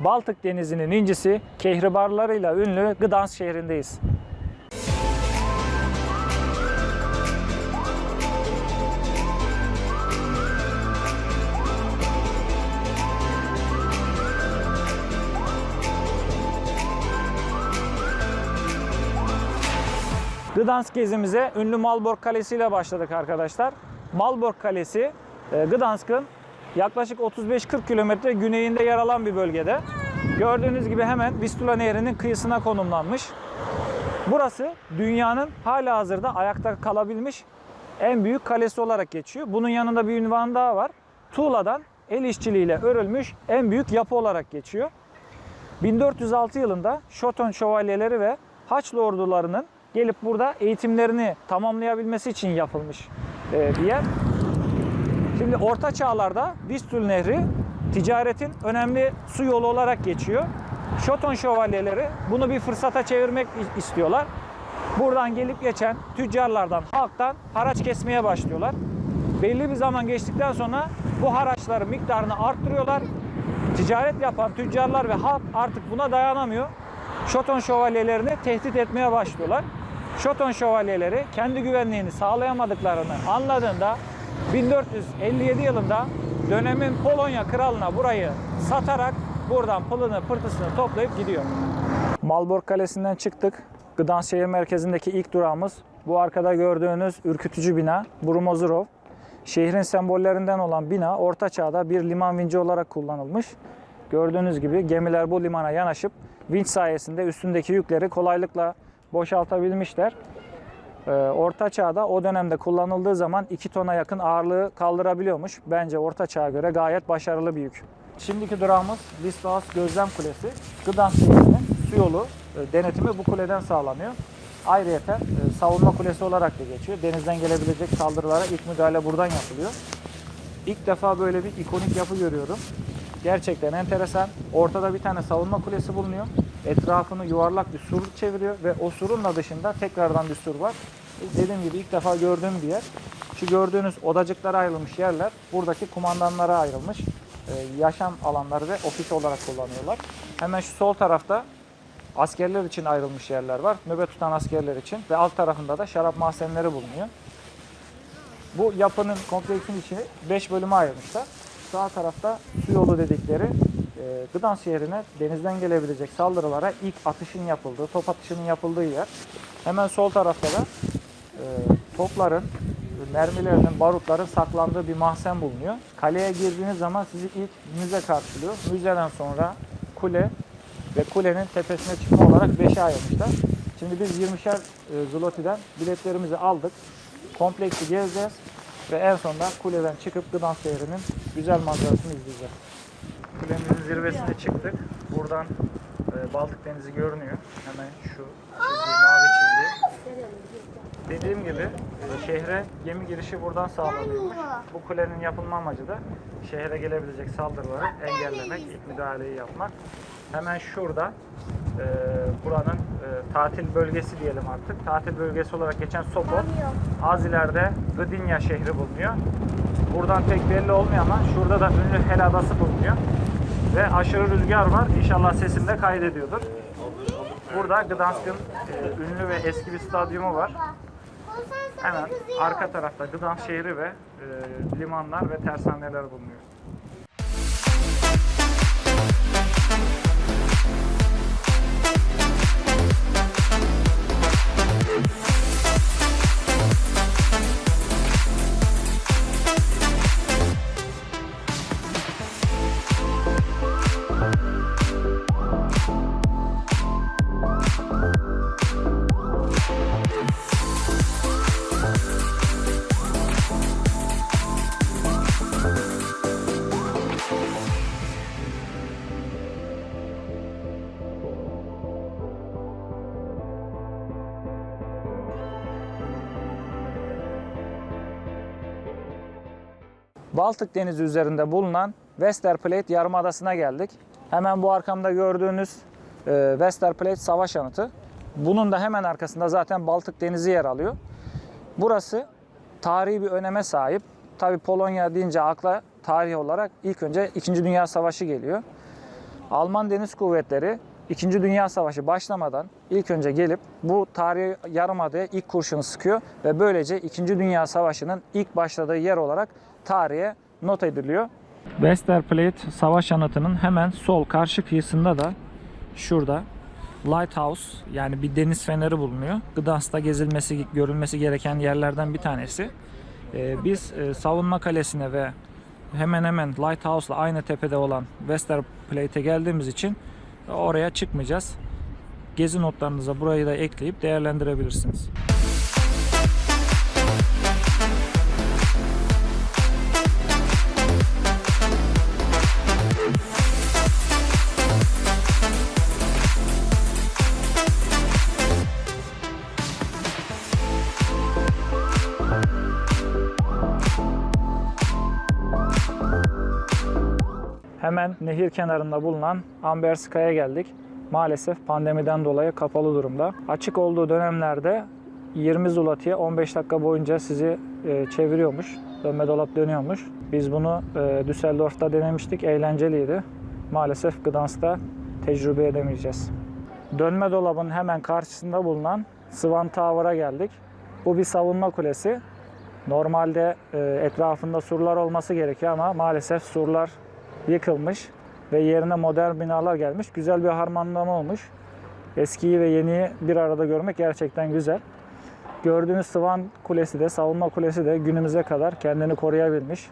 Baltık Denizi'nin incisi kehribarlarıyla ünlü Gdansk şehrindeyiz. Gdansk gezimize ünlü Malbork Kalesi ile başladık arkadaşlar. Malbork Kalesi e, Gdansk'ın yaklaşık 35-40 kilometre güneyinde yer alan bir bölgede. Gördüğünüz gibi hemen Vistula Nehri'nin kıyısına konumlanmış. Burası dünyanın hala hazırda ayakta kalabilmiş en büyük kalesi olarak geçiyor. Bunun yanında bir ünvan daha var. Tuğla'dan el işçiliğiyle örülmüş en büyük yapı olarak geçiyor. 1406 yılında Şoton şövalyeleri ve Haçlı ordularının gelip burada eğitimlerini tamamlayabilmesi için yapılmış e, bir yer. Şimdi Orta Çağlarda Vistül Nehri ticaretin önemli su yolu olarak geçiyor. Şoton şövalyeleri bunu bir fırsata çevirmek istiyorlar. Buradan gelip geçen tüccarlardan, halktan haraç kesmeye başlıyorlar. Belli bir zaman geçtikten sonra bu haraçların miktarını arttırıyorlar. Ticaret yapan tüccarlar ve halk artık buna dayanamıyor. Şoton şövalyelerini tehdit etmeye başlıyorlar. Şoton şövalyeleri kendi güvenliğini sağlayamadıklarını anladığında 1457 yılında dönemin Polonya kralına burayı satarak buradan pılını pırtısını toplayıp gidiyor. Malbork Kalesi'nden çıktık. Gdansk şehir merkezindeki ilk durağımız bu arkada gördüğünüz ürkütücü bina Brumozurov. Şehrin sembollerinden olan bina Orta Çağ'da bir liman vinci olarak kullanılmış. Gördüğünüz gibi gemiler bu limana yanaşıp vinç sayesinde üstündeki yükleri kolaylıkla boşaltabilmişler. Ee, Orta Çağ'da o dönemde kullanıldığı zaman 2 tona yakın ağırlığı kaldırabiliyormuş. Bence Orta Çağ'a göre gayet başarılı bir yük. Şimdiki durağımız Wislas Gözlem Kulesi. Gdansk su yolu e, denetimi bu kuleden sağlanıyor. Ayrıyeten e, savunma kulesi olarak da geçiyor. Denizden gelebilecek saldırılara ilk müdahale buradan yapılıyor. İlk defa böyle bir ikonik yapı görüyorum. Gerçekten enteresan. Ortada bir tane savunma kulesi bulunuyor. Etrafını yuvarlak bir sur çeviriyor ve o surun da dışında tekrardan bir sur var. Dediğim gibi ilk defa gördüğüm bir yer. Şu gördüğünüz odacıklara ayrılmış yerler buradaki kumandanlara ayrılmış. e, yaşam alanları ve ofis olarak kullanıyorlar. Hemen şu sol tarafta askerler için ayrılmış yerler var. Nöbet tutan askerler için ve alt tarafında da şarap mahzenleri bulunuyor. Bu yapının kompleksin içini 5 bölüme ayırmışlar. Sağ tarafta su yolu dedikleri e, Gdansk şehrine denizden gelebilecek saldırılara ilk atışın yapıldığı, top atışının yapıldığı yer. Hemen sol tarafta da e, topların, mermilerin, barutların saklandığı bir mahzen bulunuyor. Kaleye girdiğiniz zaman sizi ilk müze karşılıyor. Müzeden sonra kule ve kulenin tepesine çıkma olarak 5'e ayırmışlar. Şimdi biz 20'şer e, zlotiden biletlerimizi aldık. Kompleksi gezeceğiz ve en sonunda kuleden çıkıp Gdansk şehrinin güzel manzarasını izleyeceğiz. Kulemizin zirvesine çıktık. Buradan e, Baltık Denizi görünüyor. Hemen şu mavi çizgi. Dediğim gibi e, şehre gemi girişi buradan sağlanıyormuş. Bu kulenin yapılma amacı da şehre gelebilecek saldırıları engellemek, ilk müdahaleyi yapmak. Hemen şurada e, buranın e, tatil bölgesi diyelim artık. Tatil bölgesi olarak geçen Sopot. Az ileride Gdynia şehri bulunuyor. Buradan pek belli olmuyor ama şurada da ünlü Hel Adası bulunuyor. Ve aşırı rüzgar var. İnşallah sesim de kaydediyordur. Burada Gdansk'ın e, ünlü ve eski bir stadyumu var. Hemen arka tarafta Gdansk şehri ve e, limanlar ve tersaneler bulunuyor. Baltık Denizi üzerinde bulunan Westerplatte Yarımadası'na geldik. Hemen bu arkamda gördüğünüz e, Westerplatte Savaş Anıtı. Bunun da hemen arkasında zaten Baltık Denizi yer alıyor. Burası tarihi bir öneme sahip. Tabi Polonya deyince akla tarih olarak ilk önce 2. Dünya Savaşı geliyor. Alman Deniz Kuvvetleri 2. Dünya Savaşı başlamadan ilk önce gelip bu tarihi yarımadaya ilk kurşunu sıkıyor ve böylece 2. Dünya Savaşı'nın ilk başladığı yer olarak tarihe not ediliyor. Westerplatte savaş anıtının hemen sol karşı kıyısında da şurada Lighthouse yani bir deniz feneri bulunuyor. Gdansk'ta gezilmesi, görülmesi gereken yerlerden bir tanesi. Ee, biz e, savunma kalesine ve hemen hemen Lighthouse'la aynı tepede olan Westerplate'e geldiğimiz için oraya çıkmayacağız. Gezi notlarınıza burayı da ekleyip değerlendirebilirsiniz. Hemen nehir kenarında bulunan Amberska'ya geldik. Maalesef pandemiden dolayı kapalı durumda. Açık olduğu dönemlerde 20 zloty'ye 15 dakika boyunca sizi e, çeviriyormuş. Dönme dolap dönüyormuş. Biz bunu e, Düsseldorf'ta denemiştik. Eğlenceliydi. Maalesef Gdansk'ta tecrübe edemeyeceğiz. Dönme dolabın hemen karşısında bulunan Swan Tower'a geldik. Bu bir savunma kulesi. Normalde e, etrafında surlar olması gerekiyor ama maalesef surlar yıkılmış ve yerine modern binalar gelmiş. Güzel bir harmanlama olmuş. Eskiyi ve yeniyi bir arada görmek gerçekten güzel. Gördüğünüz Swan Kulesi de, savunma kulesi de günümüze kadar kendini koruyabilmiş.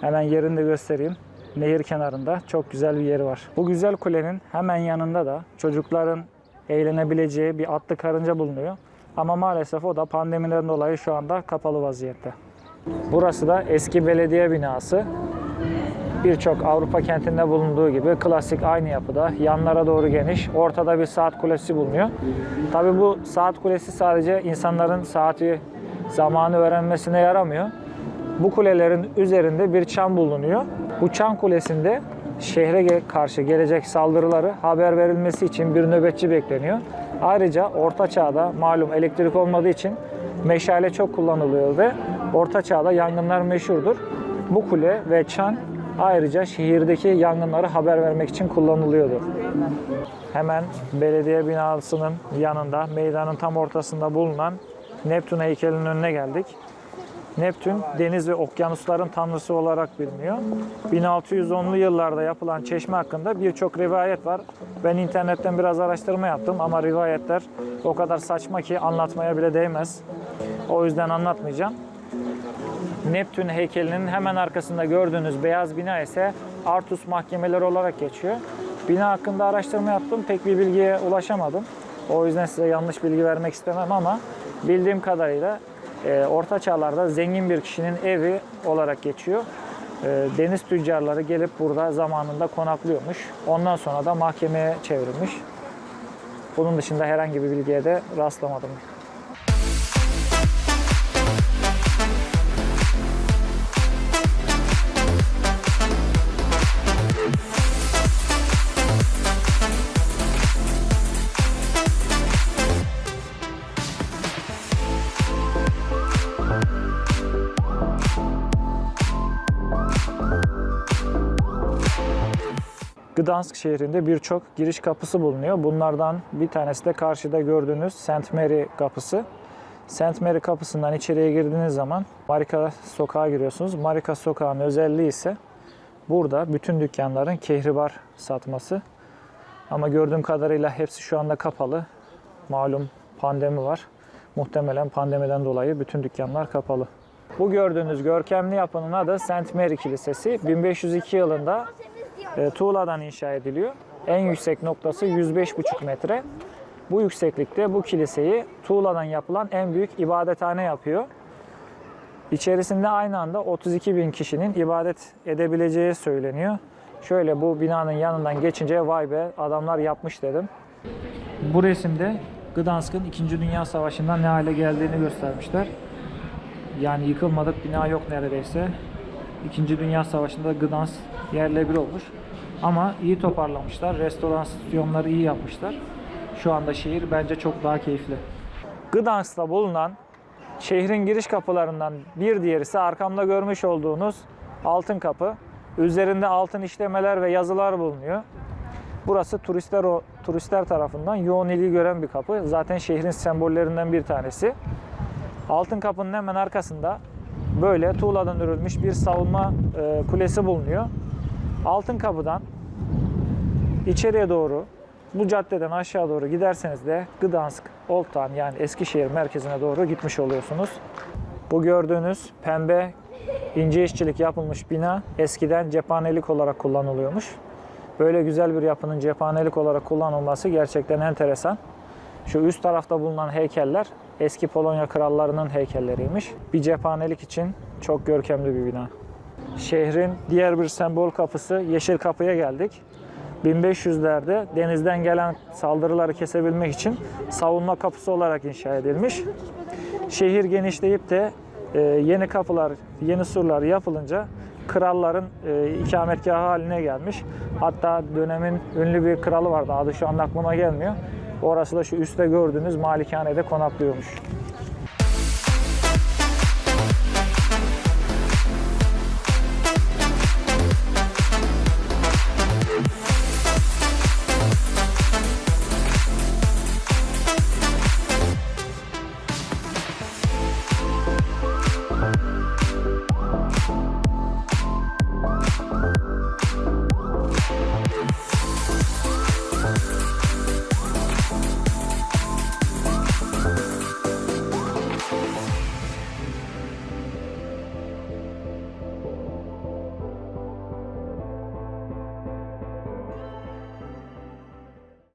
Hemen yerini de göstereyim. Nehir kenarında çok güzel bir yeri var. Bu güzel kulenin hemen yanında da çocukların eğlenebileceği bir atlı karınca bulunuyor. Ama maalesef o da pandemiden dolayı şu anda kapalı vaziyette. Burası da eski belediye binası birçok Avrupa kentinde bulunduğu gibi klasik aynı yapıda. Yanlara doğru geniş. Ortada bir saat kulesi bulunuyor. Tabi bu saat kulesi sadece insanların saati zamanı öğrenmesine yaramıyor. Bu kulelerin üzerinde bir çan bulunuyor. Bu çan kulesinde şehre karşı gelecek saldırıları haber verilmesi için bir nöbetçi bekleniyor. Ayrıca Orta Çağ'da malum elektrik olmadığı için meşale çok kullanılıyor ve Orta Çağ'da yangınlar meşhurdur. Bu kule ve çan ayrıca şehirdeki yangınları haber vermek için kullanılıyordu. Hemen belediye binasının yanında, meydanın tam ortasında bulunan Neptün heykelinin önüne geldik. Neptün deniz ve okyanusların tanrısı olarak biliniyor. 1610'lu yıllarda yapılan çeşme hakkında birçok rivayet var. Ben internetten biraz araştırma yaptım ama rivayetler o kadar saçma ki anlatmaya bile değmez. O yüzden anlatmayacağım. Neptün heykelinin hemen arkasında gördüğünüz beyaz bina ise Artus mahkemeleri olarak geçiyor. Bina hakkında araştırma yaptım. Pek bir bilgiye ulaşamadım. O yüzden size yanlış bilgi vermek istemem ama bildiğim kadarıyla e, Orta Çağlar'da zengin bir kişinin evi olarak geçiyor. E, deniz tüccarları gelip burada zamanında konaklıyormuş. Ondan sonra da mahkemeye çevrilmiş. Bunun dışında herhangi bir bilgiye de rastlamadım. Gdansk şehrinde birçok giriş kapısı bulunuyor. Bunlardan bir tanesi de karşıda gördüğünüz St. Mary kapısı. St. Mary kapısından içeriye girdiğiniz zaman Marika sokağa giriyorsunuz. Marika sokağının özelliği ise burada bütün dükkanların kehribar satması. Ama gördüğüm kadarıyla hepsi şu anda kapalı. Malum pandemi var. Muhtemelen pandemiden dolayı bütün dükkanlar kapalı. Bu gördüğünüz görkemli yapının adı St. Mary Kilisesi. 1502 yılında e, tuğladan inşa ediliyor. En yüksek noktası 105,5 metre. Bu yükseklikte bu kiliseyi tuğladan yapılan en büyük ibadethane yapıyor. İçerisinde aynı anda 32 bin kişinin ibadet edebileceği söyleniyor. Şöyle bu binanın yanından geçince vay be adamlar yapmış dedim. Bu resimde Gdansk'ın 2. Dünya Savaşı'ndan ne hale geldiğini göstermişler. Yani yıkılmadık bina yok neredeyse. İkinci Dünya Savaşı'nda Gdansk yerle bir olmuş. Ama iyi toparlamışlar. Restorasyonları iyi yapmışlar. Şu anda şehir bence çok daha keyifli. Gdansk'ta bulunan şehrin giriş kapılarından bir diğeri ise arkamda görmüş olduğunuz altın kapı. Üzerinde altın işlemeler ve yazılar bulunuyor. Burası turistler o turistler tarafından yoğun ilgi gören bir kapı. Zaten şehrin sembollerinden bir tanesi. Altın kapının hemen arkasında böyle tuğladan örülmüş bir savunma e, kulesi bulunuyor. Altın kapıdan içeriye doğru bu caddeden aşağı doğru giderseniz de Gdansk, Old Town yani Eskişehir merkezine doğru gitmiş oluyorsunuz. Bu gördüğünüz pembe ince işçilik yapılmış bina eskiden cephanelik olarak kullanılıyormuş. Böyle güzel bir yapının cephanelik olarak kullanılması gerçekten enteresan. Şu üst tarafta bulunan heykeller eski Polonya krallarının heykelleriymiş. Bir cephanelik için çok görkemli bir bina. Şehrin diğer bir sembol kapısı Yeşil Kapı'ya geldik. 1500'lerde denizden gelen saldırıları kesebilmek için savunma kapısı olarak inşa edilmiş. Şehir genişleyip de e, yeni kapılar, yeni surlar yapılınca kralların e, ikametgahı haline gelmiş. Hatta dönemin ünlü bir kralı vardı. Adı şu anda aklıma gelmiyor. Orası da şu üstte gördüğünüz malikanede konaklıyormuş.